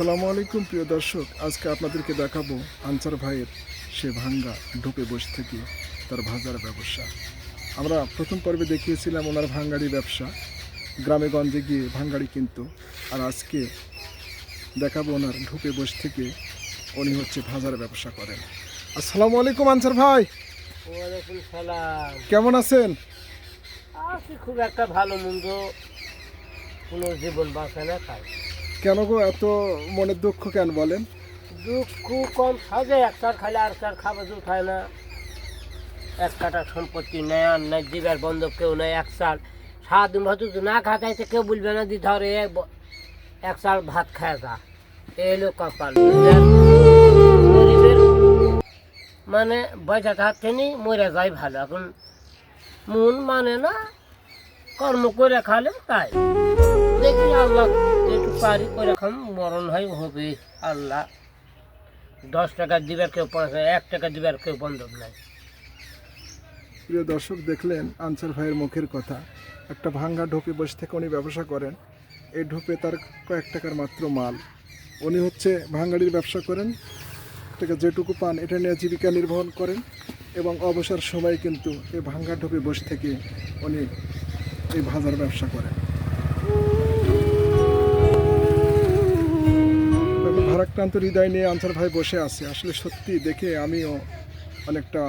আসসালামু আলাইকুম প্রিয় দর্শক। আজকে আপনাদেরকে দেখাবো আনসার ভাইয়ের সে ভাঙ্গা ঢুকে বসে থেকে তার ভাজার ব্যবসা। আমরা প্রথম পর্বে দেখিয়েছিলাম ওনার ভাঙ্গাড়ি ব্যবসা। গ্রামে গঞ্জে গিয়ে ভাঙ্গাড়ি কিন্তু। আর আজকে দেখাবো ওনার ঢুকে বসে থেকে উনি হচ্ছে ভাজার ব্যবসা করেন। আসসালামু আলাইকুম আনসার ভাই। কেমন আছেন? খুব একটা ভালো মন্দ কোনো জীবন বাঁচে না তাই। কেন গো? এত মনের দুঃখ কেন বলেন? দুঃখ কম সাজে একটার খাইলে আর একটার খাবার জুট খায় না। এক কাটা সম্পত্তি নেয় আর নাই, জীবের বন্ধব কেউ নেই, এক সাল সারাদিন যদি না খাতাইতে কেউ বলবে না দি ধরে এক সাল ভাত খায় যা এলো কপাল মানে পয়সা থাকতে নি মরে যায় ভালো। এখন মন মানে না কর্ম করে খালে তাই। দেখি আল্লাহ একটু পারি করে খাম, মরণ হয় হবে আল্লাহ। দশ টাকা দিবার কেউ পাঁচ এক টাকা দিবার কেউ বন্ধক নাই। প্রিয় দর্শক, দেখলেন আনসার ভাইয়ের মুখের কথা। একটা ভাঙ্গা ঢোপে বসে থেকে উনি ব্যবসা করেন। এই ঢোপে তার কয়েক টাকার মাত্র মাল। উনি হচ্ছে ভাঙ্গাড়ির ব্যবসা করেন। থেকে যেটুকু পান, এটা নিয়ে জীবিকা নির্বাহন করেন। এবং অবসর সময় কিন্তু এই ভাঙ্গা ঢোপে বসে থেকে উনি এই ভাজার ব্যবসা করে। ভারাক্রান্ত হৃদয় নিয়ে আনসার ভাই বসে আছে। আসলে সত্যি দেখে আমিও অনেকটা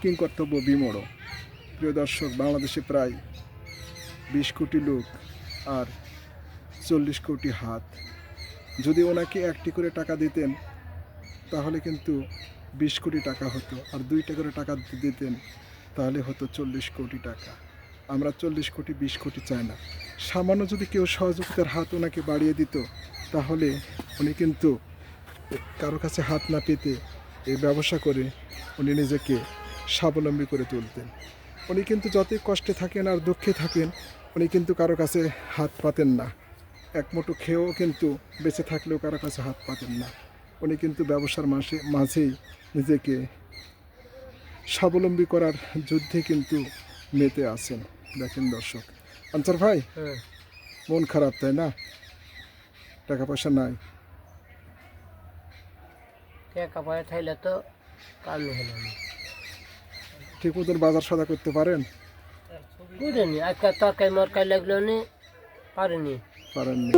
কিং কর্তব্য বিমোড় প্রিয় দর্শক, বাংলাদেশে প্রায় বিশ কোটি লোক আর চল্লিশ কোটি হাত। যদি ওনাকে একটি করে টাকা দিতেন, তাহলে কিন্তু বিশ কোটি টাকা হতো। আর দুইটা করে টাকা দিতেন, তাহলে হতো চল্লিশ কোটি টাকা। আমরা চল্লিশ কোটি, বিশ কোটি চাই না। সামান্য যদি কেউ সহযোগিতার হাত ওনাকে বাড়িয়ে দিত, তাহলে উনি কিন্তু কারও কাছে হাত না পেতে এই ব্যবসা করে উনি নিজেকে স্বাবলম্বী করে তুলতেন। উনি কিন্তু যতই কষ্টে থাকেন আর দুঃখে থাকেন, উনি কিন্তু কারও কাছে হাত পাতেন না। এক মুঠো খেয়েও কিন্তু বেঁচে থাকলেও কারও কাছে হাত পাতেন না। উনি কিন্তু ব্যবসার মাসে মাঝেই নিজেকে স্বাবলম্বী করার যুদ্ধে কিন্তু মেতে আছেন। দেখেন দর্শক। আনসার ভাই হ্যাঁ। মন খারাপ তাই না? টাকা পয়সা নাই। টাকা পয়সা থাইলে তো কালো হলো না। ঠিক মতন বাজার সাদা করতে পারেন? বুঝেনি আজকাল তরকারি মরকারি লাগল নি পারেনি। পারেননি।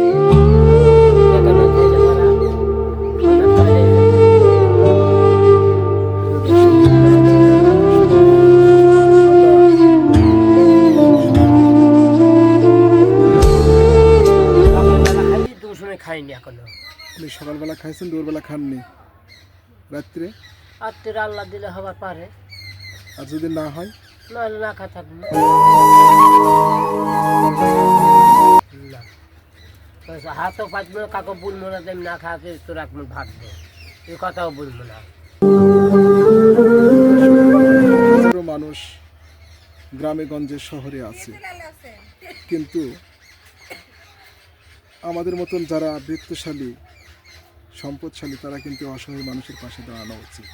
সকালবেলা খাইছেন দুপুরবেলা খাননি। রাত্রে? রাত্রে আল্লাহ দিলে হবার পারে। আর যদি না হয়? নাহলে না খা থাকব হাতও পাচবো না কাকু বলব না তেমনি না খাতে তোর এক ভাত দে এই কথাও বলব না। মানুষ গ্রামে গঞ্জে শহরে আছে। কিন্তু আমাদের মতন যারা বৃত্তশালী সম্পদশালী, তারা কিন্তু অসহায় মানুষের পাশে দাঁড়ানো উচিত।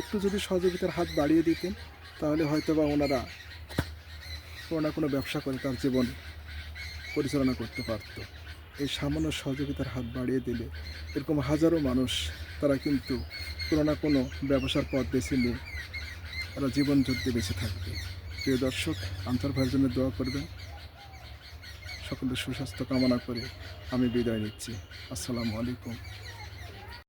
একটু যদি সহযোগিতার হাত বাড়িয়ে দিতেন, তাহলে হয়তো বা ওনারা কোনো না কোনো ব্যবসা করে তার জীবন পরিচালনা করতে পারত। এই সামান্য সহযোগিতার হাত বাড়িয়ে দিলে এরকম হাজারো মানুষ, তারা কিন্তু কোনো না কোনো ব্যবসার পথ বেছে নিয়ে তারা জীবন যুদ্ধে বেঁচে থাকবে। প্রিয় দর্শক আন্তর ভাইয়ের জন্য দোয়া করবেন। সকলের সুস্বাস্থ্য কামনা করে আমি বিদায় নিচ্ছি। আসসালামু আলাইকুম।